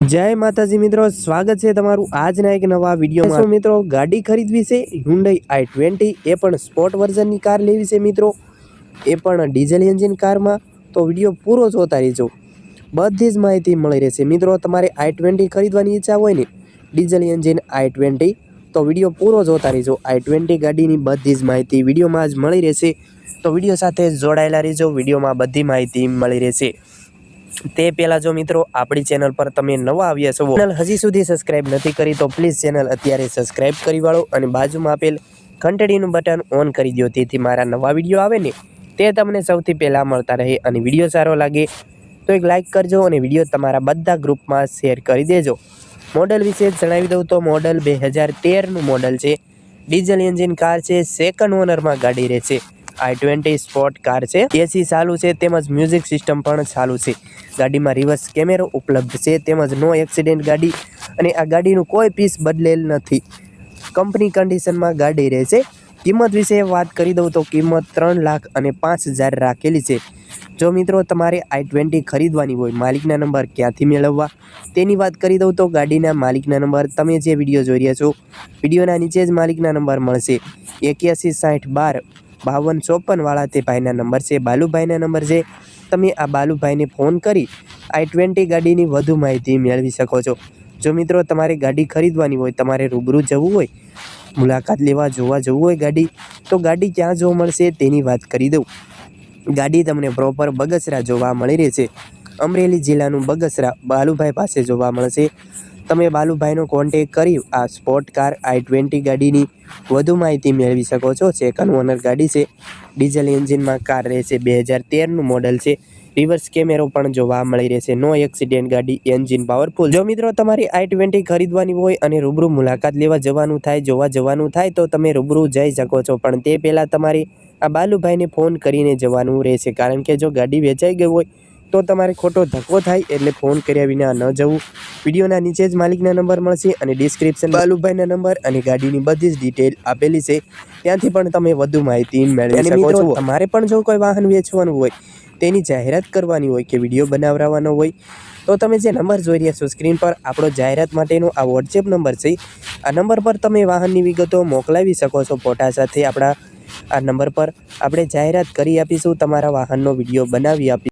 જય માતાજી મિત્રો, સ્વાગત છે તમારું આજના એક નવા વિડીયોમાં. મિત્રો, ગાડી ખરીદવી છે? હુન્ડઈ આઈ ટ્વેન્ટી એ પણ સ્પોર્ટ વર્ઝનની કાર લેવી છે મિત્રો. એ પણ ડીઝલ એન્જિન કારમાં. તો વીડિયો પૂરો જોતા રહેજો. બધી જ માહિતી મળી રહેશે. મિત્રો, તમારે આઈ ટ્વેન્ટી ખરીદવાની ઈચ્છા હોય ને ડીઝલ એન્જિન આઈ ટ્વેન્ટી તો વીડિયો પૂરો જોતા રહેજો. આઈ ટ્વેન્ટી ગાડીની બધી જ માહિતી વિડીયોમાં જ મળી રહેશે. તો વીડિયો સાથે જોડાયેલા રહેજો. વિડીયોમાં બધી માહિતી મળી રહેશે. તે પહેલાં જો મિત્રો, આપણી ચેનલ પર તમે નવા આવ્યા છો હજી સુધી સબસ્ક્રાઈબ નથી કરી, તો પ્લીઝ ચેનલ અત્યારે સબસ્ક્રાઈબ કરી વાળો અને બાજુમાં આપેલ ઘંટડીનું બટન ઓન કરી દો તેથી મારા નવા વીડિયો આવે ને, તે તમને સૌથી પહેલાં મળતા રહે અને વીડિયો સારો લાગે તો એક લાઇક કરજો અને વીડિયો તમારા બધા ગ્રુપમાં શેર કરી દેજો. મોડલ વિશે જણાવી દઉં તો મોડલ બે હજાર તેરનું મોડલ છે. ડીઝલ એન્જિન કાર છે. સેકન્ડ ઓનરમાં ગાડી રહેશે. આઈ ટ્વેન્ટી સ્પોર્ટ કાર છે. એસી ચાલુ છે, તેમજ મ્યુઝિક સિસ્ટમ પણ ચાલુ છે. ગાડીમાં રિવર્સ કેમેરો ઉપલબ્ધ છે, તેમજ નો એક્સિડન્ટ ગાડી અને આ ગાડીનું કોઈ પીસ બદલેલ નથી. કંપની કન્ડિશનમાં ગાડી રહેશે. કિંમત વિશે વાત કરી દઉં તો કિંમત ત્રણ લાખ અને પાંચ હજાર રાખેલી છે. જો મિત્રો તમારે આઈ ટ્વેન્ટી ખરીદવાની હોય, માલિકના નંબર ક્યાંથી મેળવવા? તેની વાત કરી દઉં તો ગાડીના માલિકના નંબર તમે જે વીડિયો જોઈ રહ્યા છો, વિડીયોના નીચે જ માલિકના નંબર મળશે. એક્યાસી સાઠ બાર બાવન ચોપનવાળા તે ભાઈના નંબર છે, બાલુભાઈના નંબર છે. તમે આ બાલુભાઈને ફોન કરી આઈ ટ્વેન્ટી ગાડીની વધુ માહિતી મેળવી શકો છો. જો મિત્રો તમારે ગાડી ખરીદવાની હોય, તમારે રૂબરૂ જવું હોય, મુલાકાત લેવા જોવા જવું હોય ગાડી, તો ગાડી ક્યાં જોવા મળશે તેની વાત કરી દઉં. ગાડી તમને પ્રોપર બગસરા જોવા મળી રહેશે. અમરેલી જિલ્લાનું બગસરા બાલુભાઈ પાસે જોવા મળશે. તમે બાલુભાઈનો કોન્ટેક કરી આ સ્પોર્ટ કાર આઈ ટ્વેન્ટી ગાડીની વધુ માહિતી મેળવી શકો છો. સેકન્ડ ઓનર ગાડી છે. ડીઝલ એન્જિનમાં કાર રહેશે. બે હજાર તેરનું મોડલ છે. રિવર્સ કેમેરો પણ જોવા મળી રહેશે. નો એક્સિડેન્ટ ગાડી એન્જિન પાવરફુલ જો મિત્રો તમારી આઈ ટ્વેન્ટી ખરીદવાની હોય અને રૂબરૂ મુલાકાત લેવા જવાનું થાય, જોવા જવાનું થાય, તો તમે રૂબરૂ જઈ શકો છો. પણ તે પહેલાં તમારી આ બાલુભાઈને ફોન કરીને જવાનું રહેશે. કારણ કે જો ગાડી વેચાઈ ગઈ હોય તો તમારે ખોટો ધક્કો થાય એટલે ફોન કર્યા વિના ન જવું. વિડીયોના નીચે જ માલિકના નંબર મળશે અને ડિસ્ક્રિપ્શન બાલુભાઈના નંબર અને ગાડીની બધી જ ડિટેલ આપેલી છે. ત્યાંથી પણ તમે વધુ માહિતી મેળવી શકો છો. તમારે પણ જો કોઈ વાહન વેચવાનું હોય તેની જાહેરાત કરવાની હોય કે વીડિયો બનાવવાનો હોય તો તમે જે નંબર જોઈ રહ્યા છો સ્ક્રીન પર આપણો જાહેરાત માટેનો આ વોટ્સએપ નંબર છે. આ નંબર પર તમે વાહનની વિગતો મોકલાવી શકો છો ફોટા સાથે આપણા આ નંબર પર. આપણે જાહેરાત કરી આપીશું તમારા વાહનનો વીડિયો બનાવી આપી